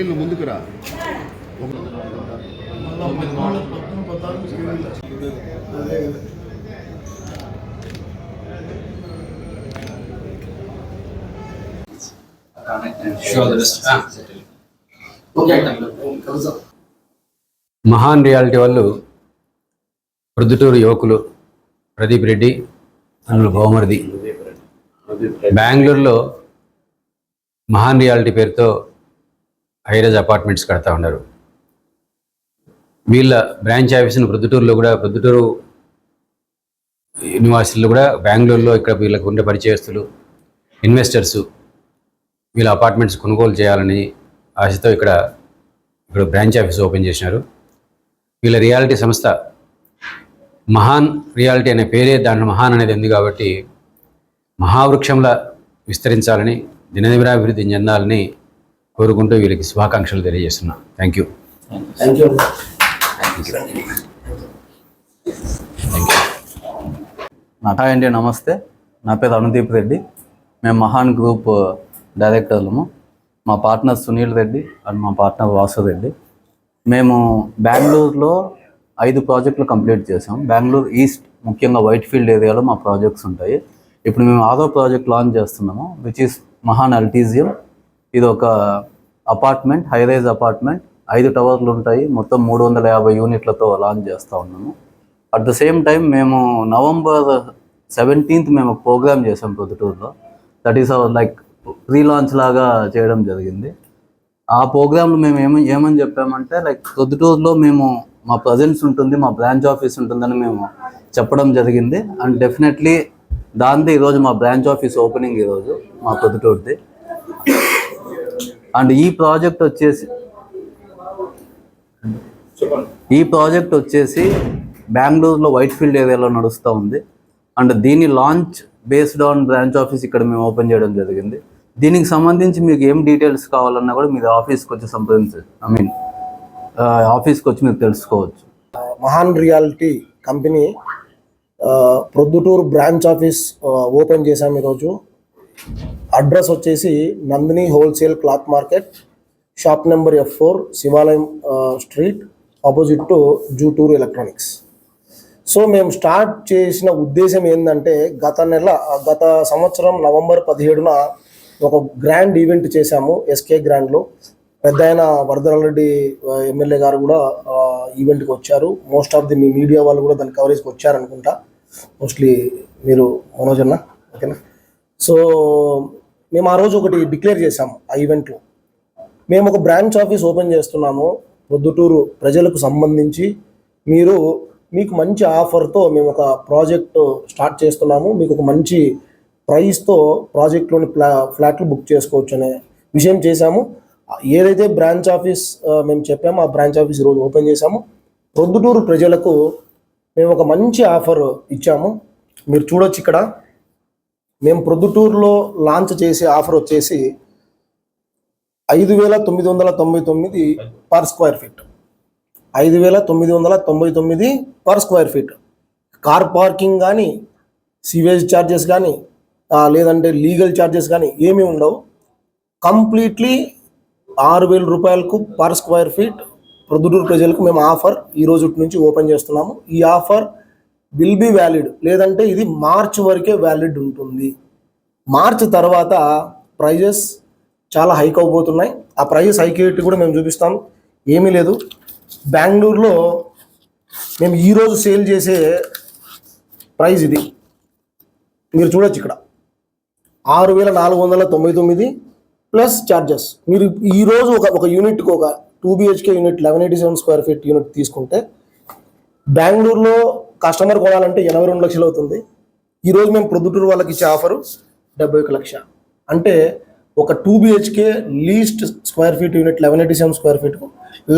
నువ్వు ముందుకు రా. Ah. మహాన్ రియాలిటీ వాళ్ళు ప్రొద్దుటూరు యువకులు ప్రదీప్ రెడ్డి అందులో భౌమర్ది బెంగళూరులో మహాన్ రియాలిటీ పేరుతో హైరేజ్ అపార్ట్మెంట్స్ కడతా ఉన్నారు. వీళ్ళ బ్రాంచ్ ఆఫీస్ను ప్రొద్దుటూరులో కూడా ప్రొద్దుటూరు యూనివర్సిటీలో కూడా బెంగళూరులో ఇక్కడ వీళ్ళకు ఉండే పరిచయస్తులు ఇన్వెస్టర్స్ వీళ్ళ అపార్ట్మెంట్స్ కొనుగోలు చేయాలని ఆశతో ఇక్కడ ఇక్కడ బ్రాంచ్ ఆఫీస్ ఓపెన్ చేసినారు. వీళ్ళ రియాలిటీ సంస్థ మహాన్ రియాలిటీ అనే పేరే దాంట్లో మహాన్ అనేది ఉంది కాబట్టి మహావృక్షంలా విస్తరించాలని దినదినాభివృద్ధి చెందాలని కోరుకుంటూ వీళ్ళకి శుభాకాంక్షలు తెలియజేస్తున్నా. థ్యాంక్ యూ హాయ్ అండి నమస్తే. నా పేరు అనుదీప్ రెడ్డి. మేము మహాన్ గ్రూప్ డైరెక్టర్లము మా పార్ట్నర్ సునీల్ రెడ్డి అండ్ మా పార్ట్నర్ వాసు రెడ్డి. మేము బెంగళూరులో ఐదు ప్రాజెక్టులు కంప్లీట్ చేసాం బెంగళూరు ఈస్ట్ ముఖ్యంగా వైట్ ఫీల్డ్ ఏరియాలో మా ప్రాజెక్ట్స్ ఉంటాయి. ఇప్పుడు మేము ఆరో ప్రాజెక్ట్ లాంచ్ చేస్తున్నాము విచ్ ఈస్ మహాన్ అల్టీజియం. ఇది ఒక అపార్ట్మెంట్ హైరైజ్ అపార్ట్మెంట్. ఐదు టవర్లు ఉంటాయి. మొత్తం మూడు వందల యాభై యూనిట్లతో లాంచ్ చేస్తూ ఉన్నాము. అట్ ద సేమ్ టైం మేము నవంబర్ సెవెంటీన్త్ మేము ఒక ప్రోగ్రామ్ చేసాం ప్రొద్దుటూరులో. That is our like pre launch లాగా చేయడం జరిగింది. ఆ ప్రోగ్రాంలో మేము ఏమ ఏమని చెప్పామంటే లైక్ ప్రొద్దుటూరులో మేము మా ప్రజెన్స్ ఉంటుంది మా బ్రాంచ్ ఆఫీస్ ఉంటుందని మేము చెప్పడం జరిగింది. అండ్ డెఫినెట్లీ దాంతో ఈరోజు మా బ్రాంచ్ ఆఫీస్ ఓపెనింగ్ ఈరోజు మా ప్రొద్దుటూరుది. అండ్ ఈ ప్రాజెక్ట్ వచ్చేసి ఈ ప్రాజెక్ట్ వచ్చేసి బెంగళూరులో వైట్ ఫీల్డ్ ఏరియాలో నడుస్తూ ఉంది. అండ్ దీని launch based on branch office ఇక్కడ మేము ఓపెన్ చేయడం జరిగింది. దీనికి సంబంధించి మీకు ఏం డీటెయిల్స్ కావాలన్నా కూడా మీరు ఆఫీస్కి వచ్చి సంప్రదించచ్చు ఐ మీన్ ఆఫీస్కి వచ్చి మీరు తెలుసుకోవచ్చు. Mahan realty company Proddatur branch office open చేశాం ఈరోజు. అడ్రస్ వచ్చేసి Nandini wholesale cloth market shop number F four Shivalayam street opposite to Jutur electronics. So మేము స్టార్ట్ చేసిన ఉద్దేశం ఏంటంటే గత నెల గత సంవత్సరం నవంబర్ పదిహేడున ఒక గ్రాండ్ ఈవెంట్ చేశాము ఎస్కే గ్రాండ్లో. పెద్ద ఆయన వరదరెడ్డి ఎమ్మెల్యే గారు కూడా ఈవెంట్కి వచ్చారు. Most of the me media వాళ్ళు కూడా దాని కవరేజ్కి వచ్చారనుకుంటా. మోస్ట్లీ మీరు మనోజ్ అన్న ఓకేనా? సో మేము ఆ రోజు ఒకటి డిక్లేర్ చేశాము ఆ ఈవెంట్లో మేము ఒక బ్రాంచ్ ఆఫీస్ ఓపెన్ చేస్తున్నాము ప్రొద్దుటూరు ప్రజలకు సంబంధించి. మీరు మీకు మంచి ఆఫర్తో మేము ఒక ప్రాజెక్ట్ స్టార్ట్ చేస్తున్నాము. మీకు ఒక మంచి ప్రైస్తో ప్రాజెక్ట్లోని ఫ్లా ఫ్లాట్లు బుక్ చేసుకోవచ్చు అనే విషయం చేశాము. ఏదైతే బ్రాంచ్ ఆఫీస్ మేము చెప్పామో ఆ బ్రాంచ్ ఆఫీస్ ఈరోజు ఓపెన్ చేశాము. ప్రొద్దుటూరు ప్రజలకు మేము ఒక మంచి ఆఫర్ ఇచ్చాము. మీరు చూడొచ్చు ఇక్కడ. మేము ప్రొద్దుటూరులో లాంచ్ చేసే ఆఫర్ వచ్చేసి ఐదు వేల తొమ్మిది వందల తొంభై తొమ్మిది పర్ స్క్వేర్ ఫీట్ ఐదు వేల తొమ్మిది వందల తొంభై తొమ్మిది per square feet car parking కానీ సీవేజ్ ఛార్జెస్ కానీ లేదంటే లీగల్ ఛార్జెస్ కానీ ఏమీ ఉండవు. కంప్లీట్లీ ఆరు వేల రూపాయలకు పర్ స్క్వేర్ ఫీట్ ప్రొద్దుటూరు ప్రజలకు మేము ఆఫర్ ఈ రోజు నుంచి ఓపెన్ చేస్తున్నాము. ఈ ఆఫర్ విల్ బి వ్యాలిడ్ లేదంటే ఇది మార్చ్ వరకే వ్యాలిడ్ ఉంటుంది. మార్చ్ తర్వాత ప్రైజెస్ చాలా హైక్ అవబోతున్నాయి. ఆ ప్రైజెస్ హైక్ అయ్యేట్టు కూడా మేము చూపిస్తాం. ఏమీ లేదు. బెంగళూరులో మేము ఈరోజు సేల్ చేసే ప్రైజ్ ఇది. మీరు చూడొచ్చు ఇక్కడ. ఆరు వేల నాలుగు వందల తొంభై తొమ్మిది ప్లస్ ఛార్జెస్ మీరు ఈరోజు ఒక ఒక యూనిట్కి ఒక two BHK unit eleven eighty seven square feet unit తీసుకుంటే బెంగళూరులో కస్టమర్ కొనాలంటే ఎనభై రెండు లక్షలు అవుతుంది. ఈరోజు మేము ప్రొద్దుటూరు వాళ్ళకి ఇచ్చే ఆఫరు డెబ్బై ఒక లక్ష. అంటే ఒక two BHK least square feet unit eleven eighty seven square ఫీట్కు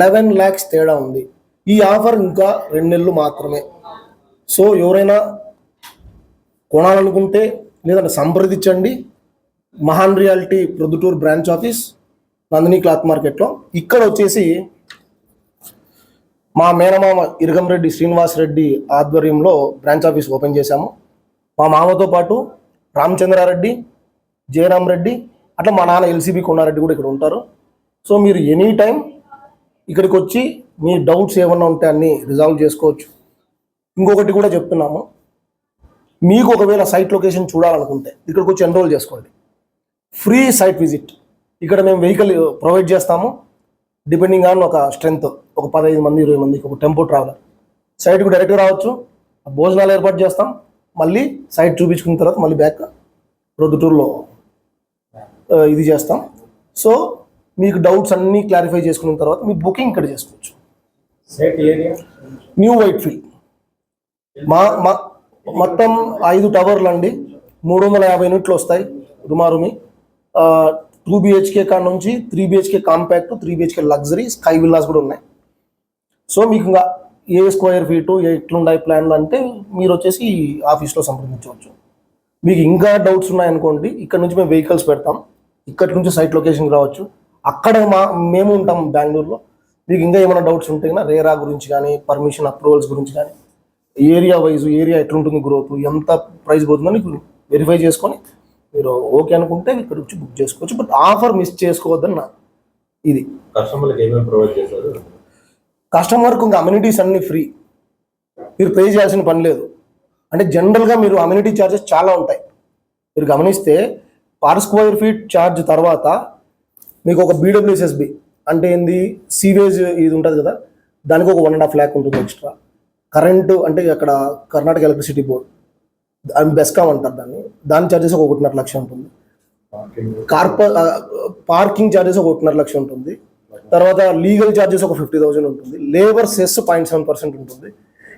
eleven lakhs తేడా ఉంది. ఈ ఆఫర్ ఇంకా రెండు నెలలు మాత్రమే. సో ఎవరైనా కొనాలనుకుంటే లేదంటే సంప్రదించండి. Mahan realty Proddatur branch office Nandini cloth మార్కెట్లో. ఇక్కడ వచ్చేసి మా మేనమామ ఇరగంరెడ్డి శ్రీనివాస్ రెడ్డి ఆధ్వర్యంలో బ్రాంచ్ ఆఫీస్ ఓపెన్ చేశాము. మా మామతో పాటు రామచంద్రారెడ్డి జయరామ్ రెడ్డి అట్లా మా నాన్న ఎల్సీబీ కొండారెడ్డి కూడా ఇక్కడ ఉంటారు. సో మీరు ఎనీ టైం ఇక్కడికి వచ్చి మీ డౌట్స్ ఏమన్నా ఉంటే అన్నీ రిజాల్వ్ చేసుకోవచ్చు. ఇంకొకటి కూడా చెప్తున్నాము. మీకు ఒకవేళ సైట్ లొకేషన్ చూడాలనుకుంటే ఇక్కడికి వచ్చి ఎన్రోల్ చేసుకోండి. Free site visit. ఇక్కడ మేము వెహికల్ ప్రొవైడ్ చేస్తాము. డిపెండింగ్ ఆన్ ఒక స్ట్రెంగ్త్. ఒక పదహైదు మంది ఇరవై మందికి ఒక టెంపో ట్రావెలర్ సైట్కి డైరెక్ట్గా రావచ్చు. భోజనాలు ఏర్పాటు చేస్తాం. మళ్ళీ సైట్ చూపించుకున్న తర్వాత మళ్ళీ బ్యాక్ ప్రొద్దుటూరులో ఇది చేస్తాం. సో మీకు డౌట్స్ అన్నీ క్లారిఫై చేసుకున్న తర్వాత మీ బుకింగ్ ఇక్కడ చేసుకోవచ్చు. న్యూ వైట్ ఫీల్డ్ మా మా మొత్తం ఐదు టవర్లు అండి. మూడు వందల యాభై యూనిట్లు వస్తాయి రుమారుమి టూ బిహెచ్కే కాడ నుంచి three BHK compact three BHK luxury sky villas కూడా ఉన్నాయి. సో మీకు ఇంకా ఏ స్క్వేర్ ఫీటు ఎట్లున్నాయి ప్లాన్లు అంటే మీరు వచ్చేసి ఆఫీస్లో సంప్రదించవచ్చు. మీకు ఇంకా డౌట్స్ ఉన్నాయనుకోండి ఇక్కడ నుంచి మేము వెహికల్స్ పెడతాం. ఇక్కడి నుంచి సైట్ లొకేషన్కి రావచ్చు. అక్కడ మా మేము ఉంటాం బెంగళూరులో. మీకు ఇంకా ఏమైనా డౌట్స్ ఉంటే కన్నా రేరా గురించి కానీ పర్మిషన్ అప్రూవల్స్ గురించి కానీ ఏరియా వైజ్ ఏరియా ఎట్లుంటుంది గ్రోత్ ఎంత ప్రైస్ పోతుందని వెరిఫై చేసుకొని మీరు ఓకే అనుకుంటే ఇక్కడ వచ్చి బుక్ చేసుకోవచ్చు. బట్ ఆఫర్ మిస్ చేసుకోవద్దని నా ఇది. కస్టమర్లకు ఏమేమి ప్రొవైడ్ చేశారు? కస్టమర్కు ఇంకా అమ్యూనిటీస్ అన్ని ఫ్రీ. మీరు పే చేయాల్సిన పని లేదు. అంటే జనరల్గా మీరు అమ్యూనిటీ ఛార్జెస్ చాలా ఉంటాయి. మీరు గమనిస్తే పర్ స్క్వేర్ ఫీట్ ఛార్జ్ తర్వాత మీకు ఒక బీడబ్ల్యూఎస్ఎస్బి అంటే ఏంది? సీవేజ్ ఇది ఉంటుంది కదా? దానికి ఒక వన్ అండ్ హాఫ్ ల్యాక్ ఉంటుంది ఎక్స్ట్రా కరెంటు అంటే అక్కడ కర్ణాటక ఎలక్ట్రిసిటీ బోర్డ్ అది బెస్కామ్ అంటారు దాన్ని. దాని ఛార్జెస్ ఒక ఒకటిన్నర లక్ష ఉంటుంది. కార్ప పార్కింగ్ ఛార్జెస్ ఒక ఒకటిన్నర లక్ష ఉంటుంది. తర్వాత లీగల్ ఛార్జెస్ ఒక ఫిఫ్టీ థౌసండ్ ఉంటుంది. Labour cess point seven percent ఉంటుంది.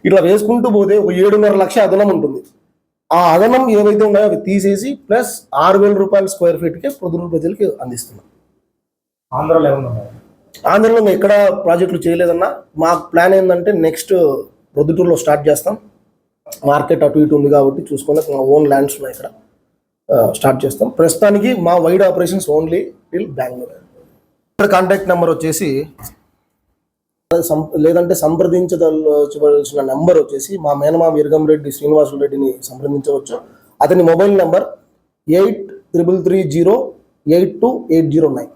ఇట్లా వేసుకుంటూ పోతే ఒక ఏడున్నర లక్ష అదనం ఉంటుంది. ఆ అదనం ఏవైతే ఉన్నాయో అవి తీసేసి ప్లస్ ఆరు వేల రూపాయల స్క్వేర్ ఫీట్కి పొద్దునూరు ప్రజలకి అందిస్తున్నాం. ఆంధ్రాలో ఏమన్నా? ఆంధ్రలో మేము ఎక్కడ ప్రాజెక్టులు చేయలేదన్నా. మా ప్లాన్ ఏంటంటే నెక్స్ట్ ప్రొద్దుటూరులో స్టార్ట్ చేస్తాం. మార్కెట్ అటు ఇటు ఉంది కాబట్టి చూసుకొని మా ఓన్ ల్యాండ్స్ ఉన్నాయి ఇక్కడ. స్టార్ట్ చేస్తాం. ప్రస్తుతానికి మా wide operations only till Bengaluru ఇక్కడ కాంటాక్ట్ నెంబర్ వచ్చేసి సం- లేదంటే సంప్రదించదలసిన నెంబర్ వచ్చేసి మా మేనమామ ఇరగం రెడ్డి శ్రీనివాసులు రెడ్డిని సంప్రదించవచ్చు. అతని mobile number eight triple three zero eight two eight zero nine.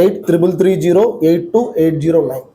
Eight triple three zero eight two eight zero nine.